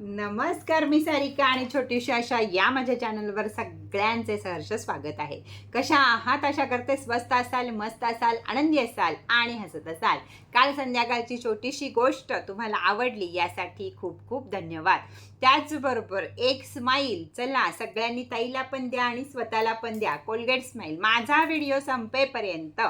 नमस्कार मी सारिका आणि छोटीशी अशा या माझ्या चॅनलवर सगळ्यांचे सहर्ष स्वागत आहे. कशा आहात? आशा करते स्वस्त असाल मस्त असाल आनंदी असाल आणि हसत असाल. काल संध्याकाळची छोटीशी गोष्ट तुम्हाला आवडली यासाठी खूप खूप धन्यवाद. त्याचबरोबर एक स्माईल चला सगळ्यांनी ताईला पण द्या आणि स्वतःला पण द्या. कोलगेट स्माईल माझा व्हिडिओ संपेपर्यंत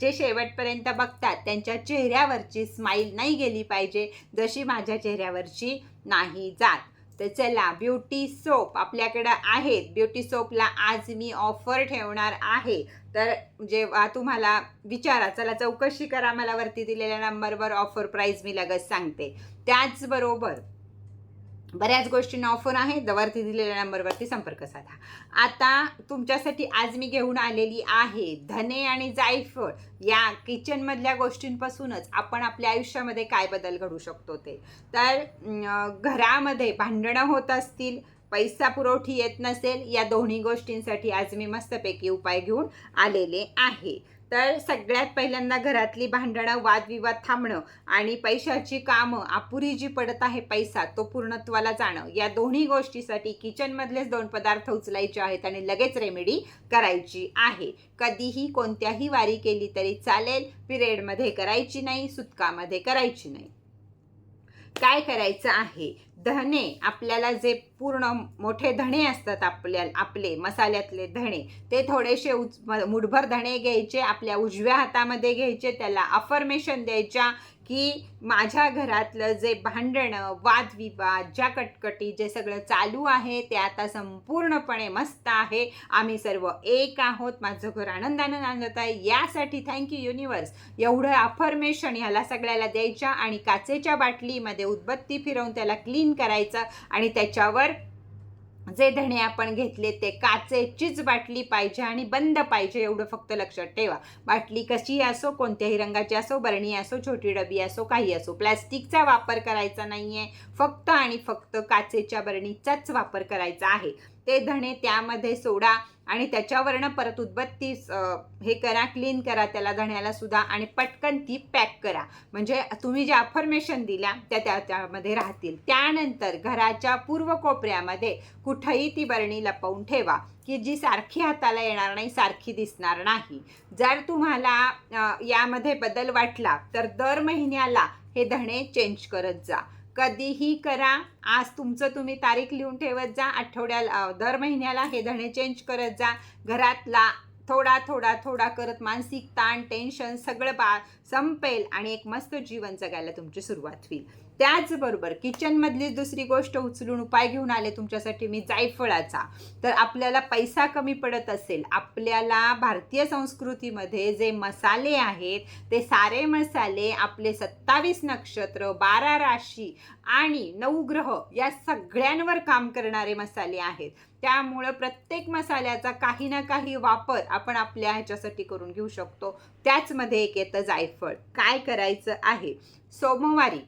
जे शेवटपर्यंत बघतात त्यांच्या चेहऱ्यावरची स्माईल नाही गेली पाहिजे. जशी माझ्या चेहऱ्यावरची नाही जात. तर चला ब्युटी सोप आपल्याकडं आहेत ब्युटी सोपला आज मी ऑफर ठेवणार आहे. तर जेव्हा तुम्हाला विचारा चला चौकशी करा मला वरती दिलेल्या नंबरवर ऑफर प्राईज मी लगेच सांगते. त्याचबरोबर बऱ्याच गोष्टींना ऑफर आहे जवरती दिलेल्या नंबरवरती संपर्क साधा. आता तुमच्यासाठी आज मी घेऊन आलेली आहे धने आणि जायफळ. या किचनमधल्या गोष्टींपासूनच आपण आपल्या आयुष्यामध्ये काय बदल घडू शकतो ते. तर घरामध्ये भांडणं होत असतील पैसा पुरवठी येत नसेल या दोन्ही गोष्टींसाठी आज मी मस्तपैकी उपाय घेऊन आलेले आहे. तर सगळ्यात पहिल्यांदा घरातली भांडणं वादविवाद थांबणं आणि पैशाची कामं अपुरी जी पडत आहे पैसा तो पूर्णत्वाला जाणं. या दोन्ही गोष्टीसाठी किचनमधलेच दोन पदार्थ उचलायचे आहेत आणि लगेच रेमेडी करायची आहे. कधीही कोणत्याही वारी केली तरी चालेल पिरियडमध्ये करायची नाही सुतकामध्ये करायची नाही. काय करायचं आहे? धणे आपल्याला जे पूर्ण मोठे धणे असतात आपल्या आपले मसाल्यातले धणे ते थोडेसे उच मुठभर धणे घ्यायचे आपल्या उजव्या हातामध्ये घ्यायचे त्याला अफर्मेशन द्यायच्या की माझ्या घरातलं जे भांडणं वादविवाद ज्या कटकटी जे सगळं चालू आहे ते आता संपूर्णपणे मस्त आहे. आम्ही सर्व एक आहोत. माझं घर आनंदानं नांदत आहे. यासाठी थँक्यू युनिवर्स एवढं अफर्मेशन ह्याला सगळ्याला द्यायच्या आणि काचेच्या बाटलीमध्ये उदबत्ती फिरवून त्याला क्लीन करायचं आणि त्याच्यावर जे धणे आपण घेतले ते काचेचीच बाटली पाहिजे आणि बंद पाहिजे एवढं फक्त लक्षात ठेवा. बाटली कशी असो कोणत्याही रंगाची असो बरणी असो छोटी डबी असो काही असो प्लॅस्टिकचा वापर करायचा नाही आहे फक्त आणि फक्त काचेच्या बरणीचाच वापर करायचा आहे. ते धणे त्यामध्ये सोडा आणि त्याच्यावरनं परत उदबत्ती हे करा क्लीन करा त्याला धण्याला सुद्धा आणि पटकन ती पॅक करा. म्हणजे तुम्ही ज्या अफर्मेशन दिल्या त्या त्यामध्ये राहतील. त्यानंतर घराच्या पूर्व कोपऱ्यामध्ये कुठंही ती बरणी लपवून ठेवा की जी सारखी हाताला येणार नाही सारखी दिसणार नाही. जर तुम्हाला यामध्ये बदल वाटला तर दर महिन्याला हे धणे चेंज करत जा. कधीही करा. आज तुमचं तुम्ही तारीख लिहून ठेवत जा. आठवड्याला दर महिन्याला हे धणे चेंज करत जा. घरातला थोडा थोडा थोडा करत मानसिक ताण टेन्शन सगळं बा संपेल आणि एक मस्त जीवन जगायला तुमची सुरुवात होईल. त्याचबरोबर किचनमधली दुसरी गोष्ट उचलून उपाय घेऊन आले तुमच्यासाठी मी जायफळाचा. तर आपल्याला पैसा कमी पडत असेल आपल्याला भारतीय संस्कृतीमध्ये जे मसाले आहेत ते सारे मसाले आपले सत्तावीस नक्षत्र बारा राशी आणि नऊ ग्रह या सगळ्यांवर काम करणारे मसाले आहेत. त्यामुळं प्रत्येक मसाल्याचा काही ना काही वापर आपण आपल्या ह्याच्यासाठी करून घेऊ शकतो. त्याचमध्ये एक येतं जायफळ. काय करायचं आहे? सोमवारी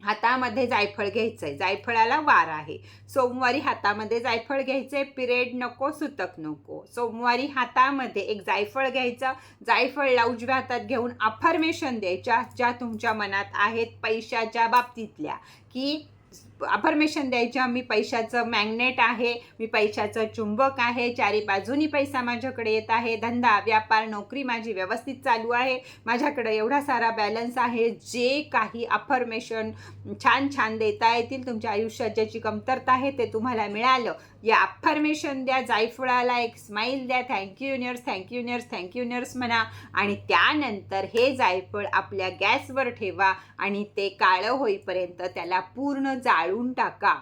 हातामध्ये जायफळ घ्यायचं आहे जायफळाला वार आहे. सोमवारी हातामध्ये जायफळ घ्यायचं आहे पिरियड नको सुतक नको. सोमवारी हातामध्ये एक जायफळ घ्यायचं. जायफळला उजव्या हातात घेऊन अफर्मेशन द्यायच्या ज्या तुमच्या मनात आहेत पैशाच्या बाबतीतल्या की अफर्मेशन द्यायच्या मी पैशाचं मॅग्नेट आहे मी पैशाचं चुंबक आहे चारी बाजूनी पैसा माझ्याकडे येत आहे धंदा व्यापार नोकरी माझी व्यवस्थित चालू आहे माझ्याकडे एवढा सारा बॅलन्स आहे जे काही अफर्मेशन छान छान देता येतील तुमच्या आयुष्यात ज्याची कमतरता आहे ते तुम्हाला मिळालं. या अफर्मेशन द्या जायफळाला एक स्माईल द्या thank you juniors thank you juniors thank you juniors म्हणा. आणि त्यानंतर हे जायफळ आपल्या गॅसवर ठेवा आणि ते काळं होईपर्यंत त्याला पूर्ण जाळून टाका.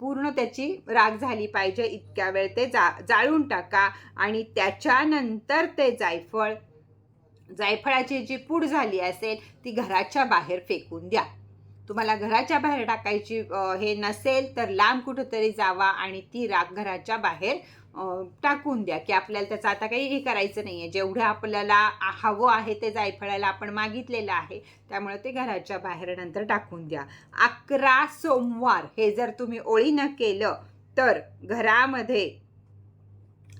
पूर्ण त्याची राग झाली पाहिजे इतक्या वेळ ते जा जाळून टाका आणि त्याच्यानंतर ते जायफळ जायफळाची जी पूड झाली असेल ती घराच्या बाहेर फेकून द्या. तुम्हाला घराच्या बाहेर टाकायची हे नसेल तर लांब कुठंतरी जावा आणि ती राग घराच्या बाहेर टाकून द्या की आपल्याला त्याचं आता काही हे करायचं नाही आहे जेवढं आपल्याला हवं आहे ते जायफळाला आपण मागितलेलं आहे त्यामुळे ते घराच्या बाहेर नंतर टाकून द्या. अकरा सोमवार हे जर तुम्ही ओळीनं केलं तर घरामध्ये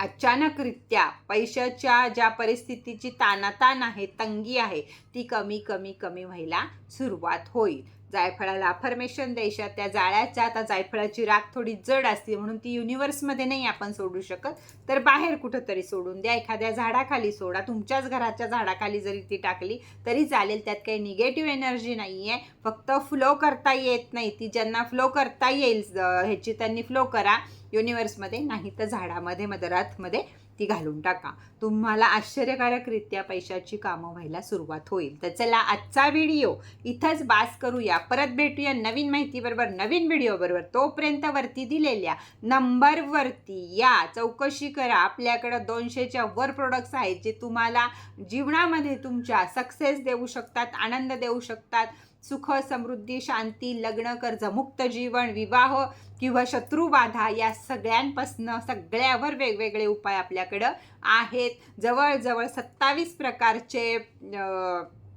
अचानकरित्या पैशाच्या ज्या परिस्थितीची तानाताण आहे तंगी आहे ती कमी कमी कमी व्हायला सुरुवात होईल. जायफळाला अफर्मेशन द्यायच्या त्या जाळ्याच्या आता जायफळाची राख थोडी जड असते म्हणून ती युनिवर्समध्ये नाही आपण सोडू शकत. तर बाहेर कुठंतरी सोडून द्या एखाद्या झाडाखाली सोडा. तुमच्याच घराच्या झाडाखाली जरी ती टाकली तरी चालेल त्यात काही निगेटिव्ह एनर्जी नाही आहे फक्त फ्लो करता येत नाही. ती ज्यांना फ्लो करता येईल ह्याची त्यांनी फ्लो करा. युनिवर्समध्ये नाही तर झाडामध्ये मदरातमध्ये. ती घालून टाका. तुम्हाला आश्चर्यकारकरित्या पैशाची कामं व्हायला सुरुवात होईल. तर चला आजचा व्हिडिओ इथंच बास करूया. परत भेटूया नवीन माहितीबरोबर नवीन व्हिडिओबरोबर. तोपर्यंत वरती दिलेल्या नंबरवरती या. चौकशी करा. आपल्याकडं दोनशेच्या वर प्रोडक्ट्स आहेत जे तुम्हाला जीवनामध्ये तुमच्या सक्सेस देऊ शकतात आनंद देऊ शकतात. सुख समृद्धी शांती लग्न कर्ज मुक्त जीवन विवाह किंवा शत्रुबाधा या सगळ्यांपासनं सगळ्यावर वेगवेगळे उपाय आपल्याकडं आहेत. जवळजवळ सत्तावीस प्रकारचे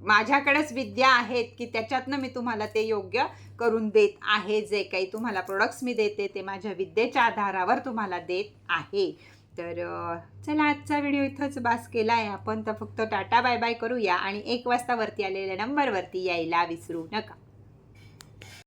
माझ्याकडेच विद्या आहेत की त्याच्यातनं मी तुम्हाला ते योग्य करून देत आहे. जे काही तुम्हाला प्रोडक्ट्स मी देते ते माझ्या विद्येच्या आधारावर तुम्हाला देत आहे. तर चला आजचा व्हिडिओ इथंच बास केला आहे आपण तर फक्त टाटा बाय बाय करूया आणि एक वाजता वरती आलेल्या नंबरवरती यायला विसरू नका.